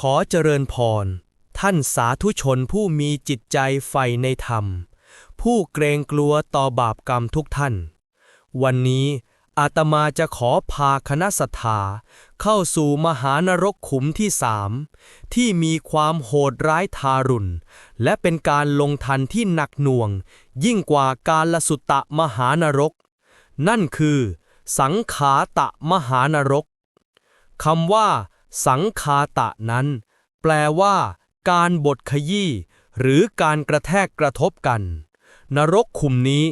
ขอเจริญพร ท่านสาธุชนผู้มีจิตใจใฝ่ในธรรม ผู้เกรงกลัวต่อบาปกรรมทุกท่าน วันนี้อาตมาจะขอพาคณะสัทธาเข้าสู่มหานรกขุมที่สามที่มีความโหดร้ายทารุณ และเป็นการลงทันที่หนักหน่วง ยิ่งกว่าการละสุตตะมหานรก นั่นคือ สังขาตะมหานรกคำว่า สังคาตะนั้น แปลว่า การบดขยี้หรือการกระแทกกระทบกัน นรกขุมนี้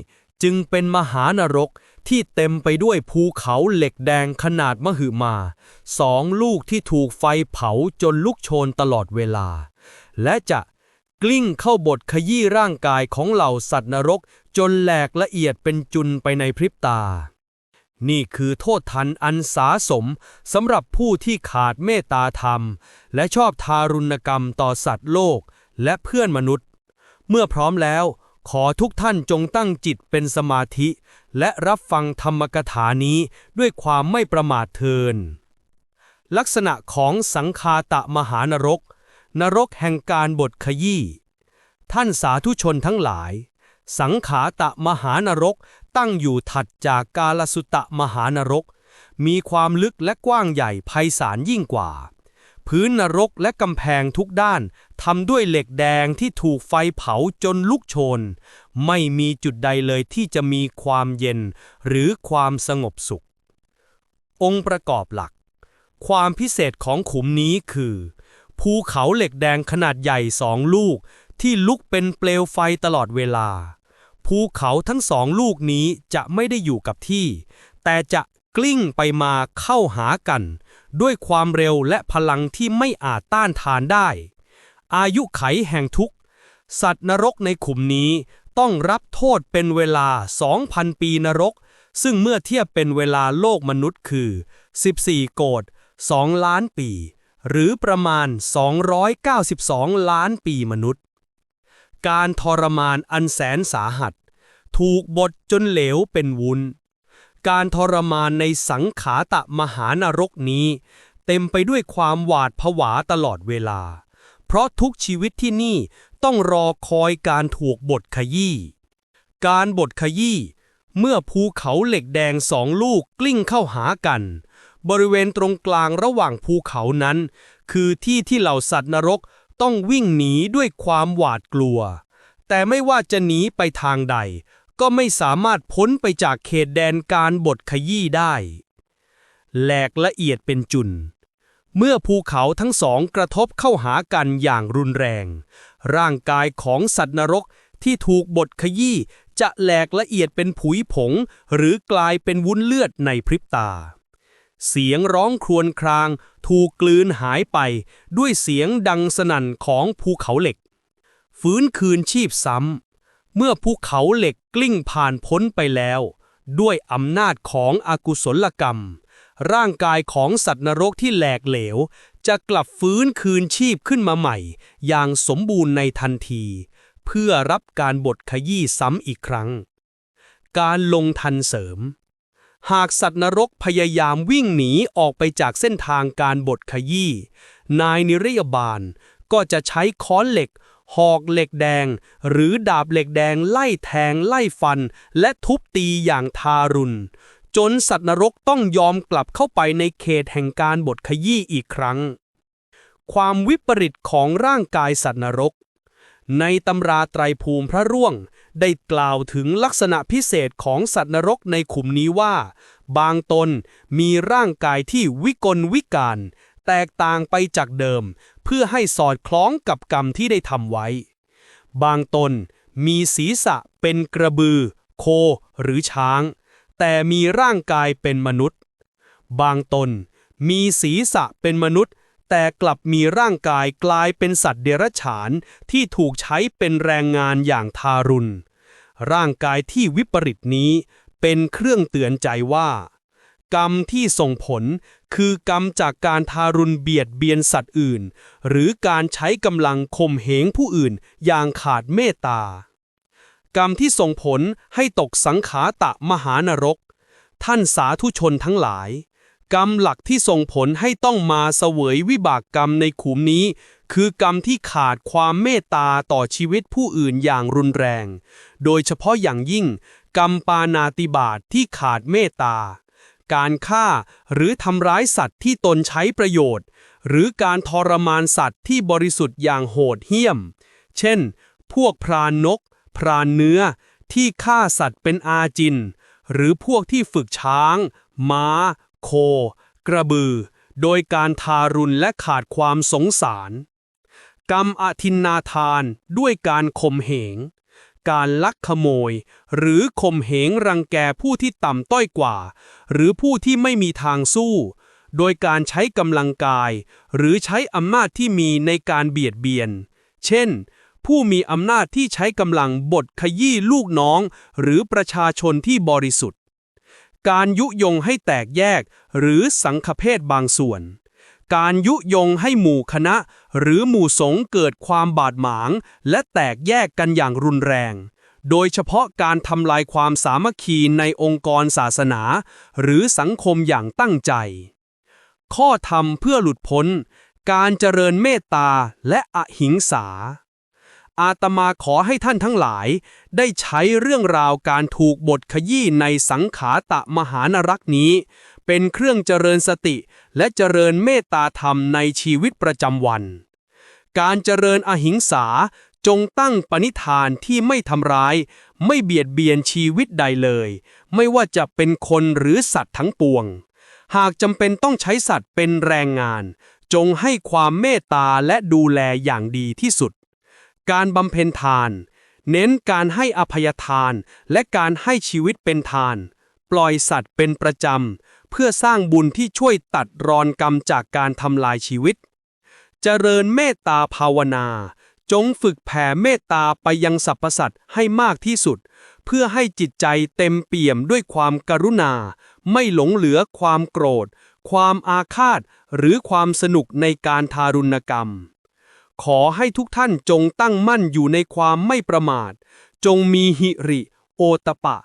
จึงเป็นมหานรกที่เต็มไปด้วยภูเขาเหล็กแดงขนาดมหึมา สองลูกที่ถูกไฟเผาจนลุกโชนตลอดเวลา และจะกลิ้งเข้าบดขยี้ร่างกายของเหล่าสัตว์นรกจนแหลกละเอียดเป็นจุนไปในพริบตา นี่คือโทษทันอันสาสมสำหรับผู้ที่ขาดเมตตาธรรม และชอบทารุณกรรมต่อสัตว์โลกและเพื่อนมนุษย์ เมื่อพร้อมแล้ว ขอทุกท่านจงตั้งจิตเป็นสมาธิ และรับฟังธรรมกถานี้ด้วยความไม่ประมาทเทิน ลักษณะของสังคาตะมหานรก นรกแห่งการบดขยี้ ท่านสาธุชนทั้งหลายสังขาตะมหานรก ตั้งอยู่ถัดจากกาลสุตะมหานรก มีความลึกและกว้างใหญ่ไพศาลยิ่งกว่า พื้นนรกและกำแพงทุกด้านทำด้วยเหล็กแดงที่ถูกไฟเผาจนลุกโชน ไม่มีจุดใดเลยที่จะมีความเย็นหรือความสงบสุข องค์ประกอบหลัก ความพิเศษของขุมนี้คือ ภูเขาเหล็กแดงขนาดใหญ่สองลูกที่ลุกเป็นเปลวไฟตลอดเวลา ภูเขาทั้งสองลูกนี้จะไม่ได้อยู่กับที่ แต่จะกลิ้งไปมาเข้าหากัน ด้วยความเร็วและพลังที่ไม่อาจต้านทานได้ อายุไขแห่งทุกสัตว์นรกในขุมนี้ต้องรับโทษเป็นเวลา 2,000 ปีนรก ซึ่งเมื่อเทียบเป็นเวลาโลกมนุษย์คือ 14 โกด2 ล้านปี หรือประมาณ 292 ล้านปีมนุษย์ การทรมานอันแสนสาหัส ถูกบดจนเหลวเป็นวุ้น การทรมานในสังขาตะมหานรกนี้ เต็มไปด้วยความหวาดผวาตลอดเวลา เพราะทุกชีวิตที่นี่ต้องรอคอยการถูกบดขยี้ การบดขยี้ เมื่อภูเขาเหล็กแดงสองลูกกลิ้งเข้าหากัน บริเวณตรงกลางระหว่างภูเขานั้น คือที่ที่เหล่าสัตว์นรก ต้องวิ่งหนีด้วยความหวาดกลัว แต่ไม่ว่าจะหนีไปทางใด ก็ไม่สามารถพ้นไปจากเขตแดนการบดขยี้ได้ แหลกละเอียดเป็นจุน เมื่อภูเขาทั้งสองกระทบเข้าหากันอย่างรุนแรง ร่างกายของสัตว์นรกที่ถูกบดขยี้จะแหลกละเอียดเป็นผุยผง หรือกลายเป็นวุ้นเลือดในพริบตา เสียงร้องครวญคราง ถูกกลืนหายไป ด้วยเสียงดังสนั่นของภูเขาเหล็ก ฟื้นคืนชีพซ้ำ เมื่อภูเขาเหล็กกลิ้งผ่านพ้นไปแล้ว ด้วยอำนาจของอากุศลกรรม ร่างกายของสัตว์นรกที่แหลกเหลว จะกลับฟื้นคืนชีพขึ้นมาใหม่ อย่างสมบูรณ์ในทันที เพื่อรับการบดขยี้ซ้ำอีกครั้ง การลงทันเสริม หากสัตว์นรกพยายามวิ่งหนีออกไปจากเส้นทางการบดขยี้ นายนิรยบาลก็จะใช้ค้อนเหล็ก หอกเหล็กแดง หรือดาบเหล็กแดงไล่แทงไล่ฟัน และทุบตีอย่างทารุณ จนสัตว์นรกต้องยอมกลับเข้าไปในเขตแห่งการบดขยี้อีกครั้ง ความวิปริตของร่างกายสัตว์นรก ในตำราไตรภูมิพระร่วง ได้กล่าวถึงลักษณะพิเศษของสัตว์นรกในขุมนี้ว่า บางตนมีร่างกายที่วิกลวิการ แตกต่างไปจากเดิม เพื่อให้สอดคล้องกับกรรมที่ได้ทำไว้ บางตนมีศีรษะเป็นกระบือ โคหรือช้าง แต่มีร่างกายเป็นมนุษย์ บางตนมีศีรษะเป็นมนุษย์ แต่กลับมีร่างกายกลายเป็นสัตว์เดรัจฉานที่ถูกใช้เป็นแรงงานอย่างทารุณ ร่างกายที่วิปริตนี้เป็นเครื่องเตือนใจว่า กรรมที่ส่งผลคือกรรมจากการทารุณเบียดเบียนสัตว์อื่น หรือการใช้กำลังข่มเหงผู้อื่นอย่างขาดเมตตากรรมที่ส่งผลให้ตกสังขาตะมหานรก ท่านสาธุชนทั้งหลาย กรรมหลักที่ส่งผลให้ต้องมาเสวยวิบากกรรมในขุมนี้ คือกรรมที่ขาดความเมตตาต่อชีวิตผู้อื่นอย่างรุนแรง โดยเฉพาะอย่างยิ่ง กรรมปานาติบาตที่ขาดเมตตา การฆ่าหรือทำร้ายสัตว์ที่ตนใช้ประโยชน์ หรือการทรมานสัตว์ที่บริสุทธิ์อย่างโหดเหี้ยม เช่น พวกพรานนก พรานเนื้อ ที่ฆ่าสัตว์เป็นอาจิน หรือพวกที่ฝึกช้างม้า โค กระบือ โดยการทารุณและขาดความสงสาร กรรมอทินนาทานด้วยการข่มเหง การลักขโมย หรือข่มเหงรังแกผู้ที่ต่ำต้อยกว่า หรือผู้ที่ไม่มีทางสู้ โดยการใช้กำลังกาย หรือใช้อำนาจที่มีในการเบียดเบียน เช่นผู้มีอำนาจที่ใช้กำลังบดขยี้ลูกน้อง หรือประชาชนที่บริสุทธิ์ การยุยงให้แตกแยก หรือสังฆเพศบางส่วน การยุยงให้หมู่คณะ หรือหมู่สงฆ์เกิดความบาดหมาง และแตกแยกกันอย่างรุนแรง โดยเฉพาะการทำลายความสามัคคีในองค์กรศาสนา หรือสังคมอย่างตั้งใจ ข้อธรรมเพื่อหลุดพ้น การเจริญเมตตาและอหิงสา อาตมาขอให้ท่านทั้งหลาย ได้ใช้เรื่องราวการถูกบทขยี้ในสังขาตะมหานรักนี้ เป็นเครื่องเจริญสติและเจริญเมตตาธรรมในชีวิตประจำวัน การเจริญอหิงสาจงตั้งปณิธานที่ไม่ทำร้าย ไม่เบียดเบียนชีวิตใดเลย ไม่ว่าจะเป็นคนหรือสัตว์ทั้งปวง หากจำเป็นต้องใช้สัตว์เป็นแรงงาน จงให้ความเมตตาและดูแลอย่างดีที่สุด การบำเพ็ญทาน เน้นการให้อภัยทาน และการให้ชีวิตเป็นทาน ปล่อยสัตว์เป็นประจำ เพื่อสร้างบุญที่ช่วยตัดรอนกรรมจากการทำลายชีวิต เจริญเมตตาภาวนา จงฝึกแผ่เมตตาไปยังสรรพสัตว์ให้มากที่สุด เพื่อให้จิตใจเต็มเปี่ยมด้วยความกรุณา ไม่หลงเหลือความโกรธ ความอาฆาต หรือความสนุกในการทารุณกรรม ขอให้ทุกท่านจงตั้งมั่นอยู่ในความไม่ประมาท จงมีหิริ โอตปะ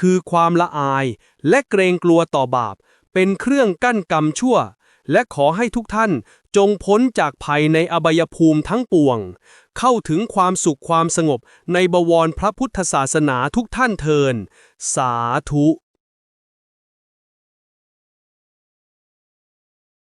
คือความละอายและเกรงกลัวต่อบาป เป็นเครื่องกั้นกรรมชั่ว และขอให้ทุกท่านจงพ้นจากภัยในอบายภูมิทั้งปวง เข้าถึงความสุขความสงบในบวรพระพุทธศาสนาทุกท่านเทิน สาธุ